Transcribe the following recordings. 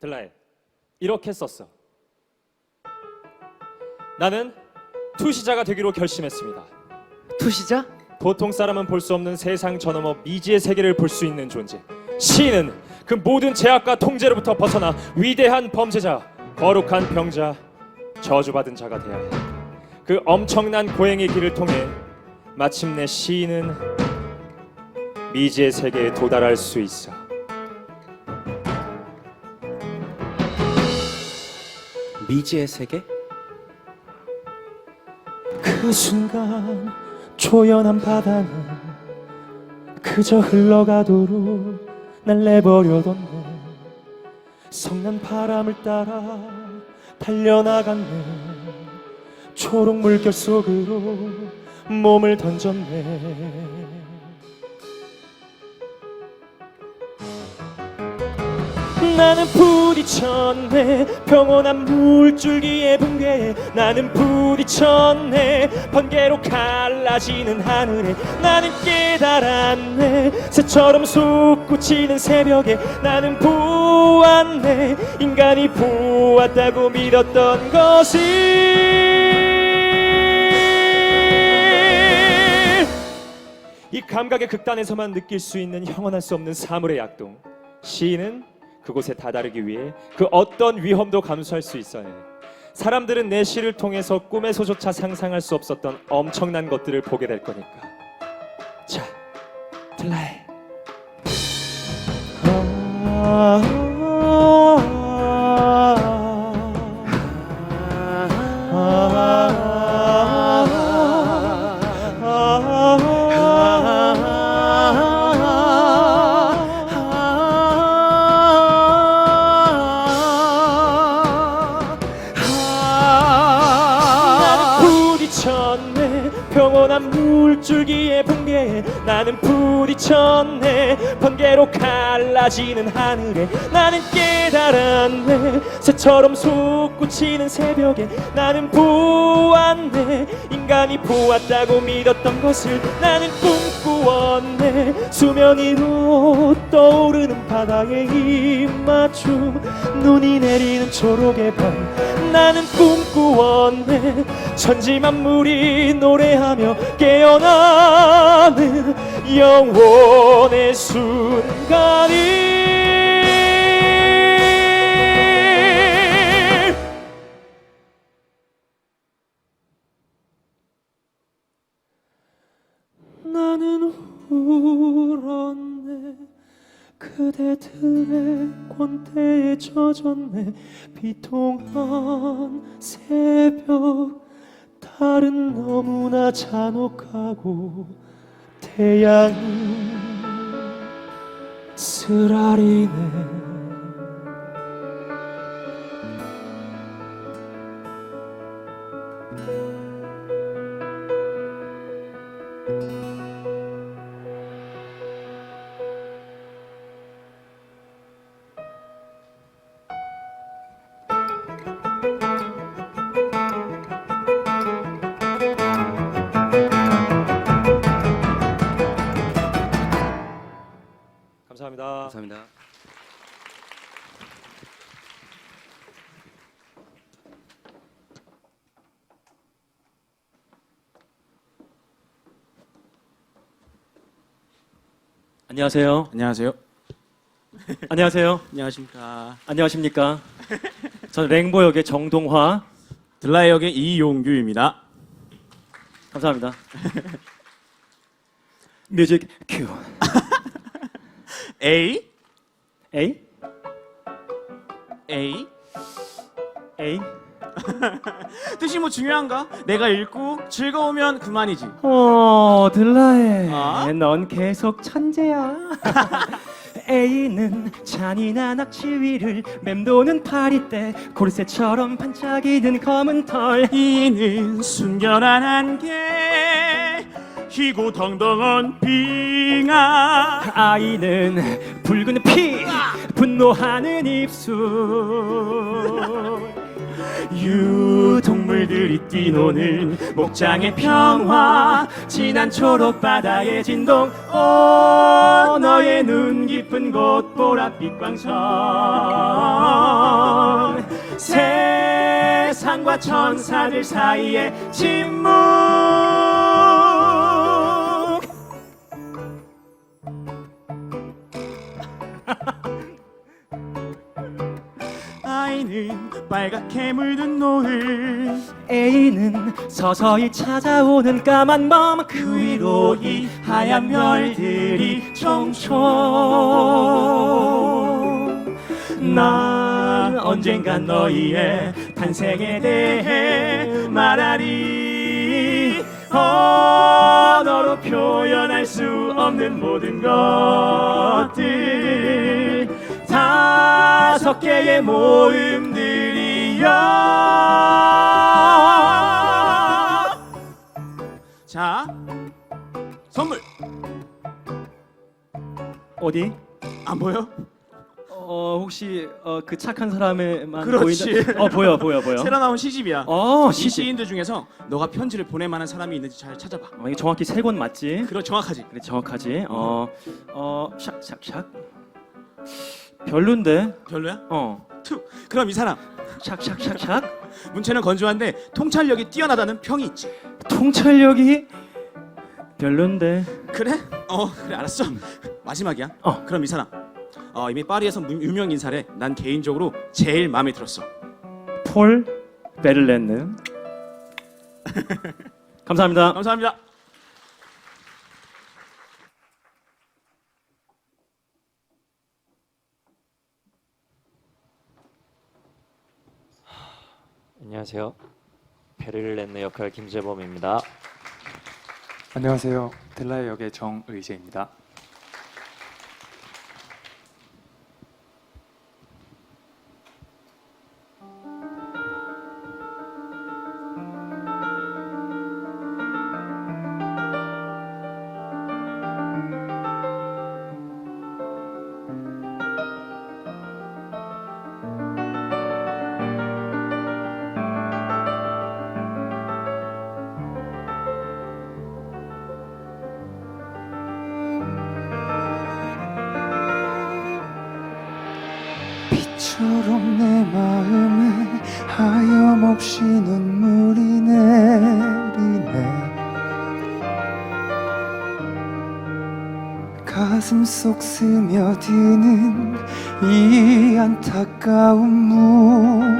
들라에 이렇게 썼어. 나는 투시자가 되기로 결심했습니다. 투시자? 보통 사람은 볼 수 없는 세상 저너머 미지의 세계를 볼 수 있는 존재. 시인은 그 모든 제약과 통제로부터 벗어나 위대한 범죄자, 거룩한 병자, 저주받은 자가 되어야 해. 그 엄청난 고행의 길을 통해 마침내 시인은 미지의 세계에 도달할 수 있어. 미지의 세계? 그 순간 초연한 바다는 그저 흘러가도록 날 내버려뒀네. 성난 바람을 따라 달려나갔네. 초록 물결 속으로 몸을 던졌네 나는 부딪혔네. 평온한 물줄기의 붕괴에 나는 부딪혔네. 번개로 갈라지는 하늘에 나는 깨달았네. 새처럼 솟구치는 새벽에 나는 보았네. 인간이 보았다고 믿었던 것을 이 감각의 극단에서만 느낄 수 있는 형언할 수 없는 사물의 약동. 시인은 그곳에 다다르기 위해 그 어떤 위험도 감수할 수 있어야 해. 사람들은 내 시를 통해서 꿈에서조차 상상할 수 없었던 엄청난 것들을 보게 될 거니까. 자 플라이 평온한 물줄기의 붕괴에 나는 부딪혔네. 번개로 갈라지는 하늘에 나는 깨달았네. 새처럼 솟구치는 새벽에 나는 보았네. 인간이 보았다고 믿었던 것을 나는 꿈꾸었네. 수면 위로 떠오르는 바다의 입맞춤. 눈이 내리는 초록의 밤 나는 꿈꾸었네. 천지 만물이 노래하며 깨어나는 영원의 순간이. 나는 울었네 그대들의 권태에 젖었네. 비통한 새벽 달은 너무나 잔혹하고 태양이 쓰라리네 감사합니다. 안녕하세요. 안녕하세요. 안녕하세요. 안녕하십니까. 안녕하십니까. 저는 랭보 역의 정동화. 들라이 역의 이용규입니다. 감사합니다. 뮤직 큐. A A A A. 뜻이 뭐 중요한가? 내가 읽고 즐거우면 그만이지. 어 들라해. 어? 넌 계속 천재야. A는 잔인한 악취 위를 맴도는 파리떼 고르쇠처럼 반짝이는 검은 털 E는 순결한 한계 희고 덩덩한 빙하. 아이는 붉은 피 분노하는 입술. 유동물들 새들이 뛰노는 목장의 평화. 진한 초록 바다의 진동. 오 너의 눈 깊은 곳 보랏빛 광선. 세상과 천사들 사이의 침묵 빨갛게 물든 노을. A는 서서히 찾아오는 까만 밤 그 위로 이 하얀 별들이 총총 난 언젠간 너희의 탄생에 대해 말하리. 언어로 표현할 수 없는 모든 것들. 다섯 개의 모음들 이여 자 선물 어디? 안 보여? 어 혹시 어, 그 착한 사람에만 그렇지. 보인다? 어 보여 보여 보여. 새로 나온 시집이야 어 이 시시. 시인들 중에서 너가 편지를 보낼 만한 사람이 있는지 잘 찾아봐 어, 이게 정확히 세 권 맞지? 그럼 정확하지 그래 정확하지. 어어 샥샥샥. 별론데. 별로야? 어 투 그럼 이 사람 샥샥샥샥. 문체는 건조한데 통찰력이 뛰어나다는 평이 있지 통찰력이 별론데. 그래? 어 그래 알았어 마지막이야 어. 그럼 이 사람 어, 이미 파리에서 무- 유명 인사래 난 개인적으로 제일 마음에 들었어 폴 베를렌느. 감사합니다. 감사합니다 안녕하세요. 베를렌느 역할 김재범입니다. 안녕하세요. 델라의 역의 정의재입니다. 비처럼 내 마음에 하염없이 눈물이 내리네. 가슴 속 스며드는 이 안타까움 무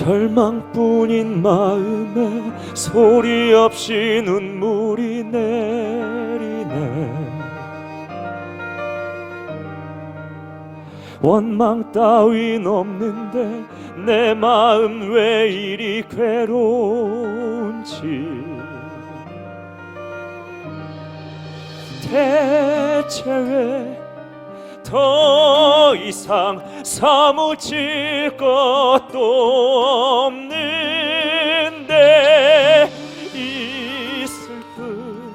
절망뿐인 마음에 소리 없이 눈물이 내리네. 원망 따윈 없는데 내 마음 왜 이리 괴로운지. 대체 왜 더 이상 사무칠 것도 없는데 이 슬픔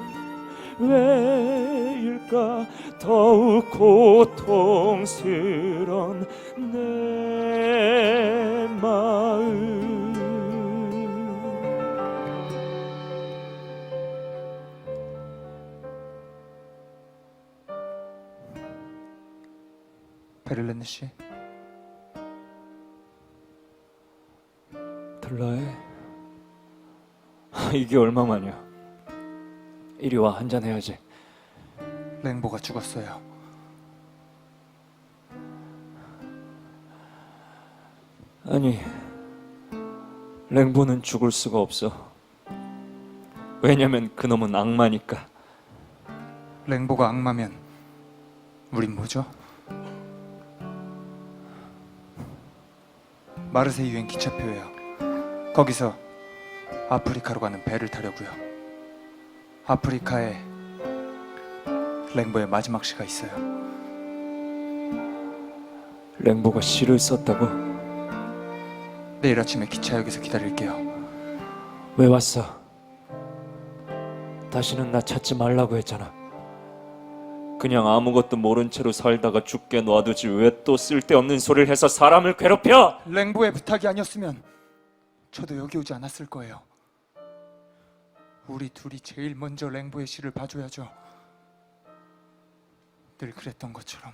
왜일까? 더욱 고통스런 내 베를렌느 씨, 들라에 이게 얼마만이야? 이리 와 한잔 해야지. 랭보가 죽었어요. 아니 랭보는 죽을 수가 없어. 왜냐면 그놈은 악마니까. 랭보가 악마면 우린 뭐죠? 마르세유 유행 기차표예요. 거기서 아프리카로 가는 배를 타려고요. 아프리카에 랭보의 마지막 시가 있어요. 랭보가 시를 썼다고? 내일 아침에 기차역에서 기다릴게요. 왜 왔어? 다시는 나 찾지 말라고 했잖아. 그냥 아무것도 모른 채로 살다가 죽게 놔두지 왜 또 쓸데없는 소리를 해서 사람을 괴롭혀? 랭보의 부탁이 아니었으면 저도 여기 오지 않았을 거예요. 우리 둘이 제일 먼저 랭보의 시를 봐줘야죠. 늘 그랬던 것처럼.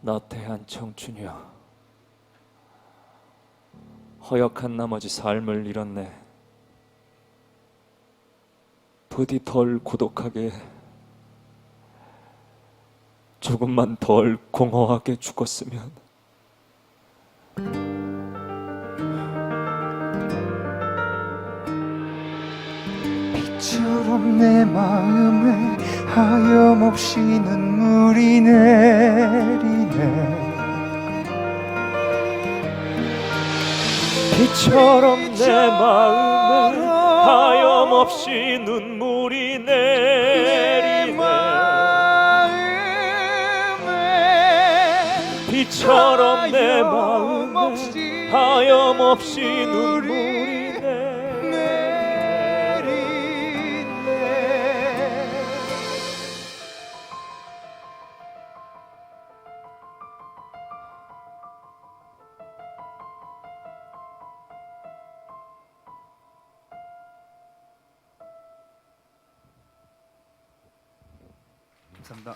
나태한 청춘이여 허약한 나머지 삶을 잃었네. 부디 덜 고독하게 조금만 덜 공허하게 죽었으면. 비처럼 내 마음에 하염없이 눈물이 내리네 비처럼 내 마음에 하염없이 눈물이 내리네. 비처럼 내 마음에 하염없이 눈물이 真的。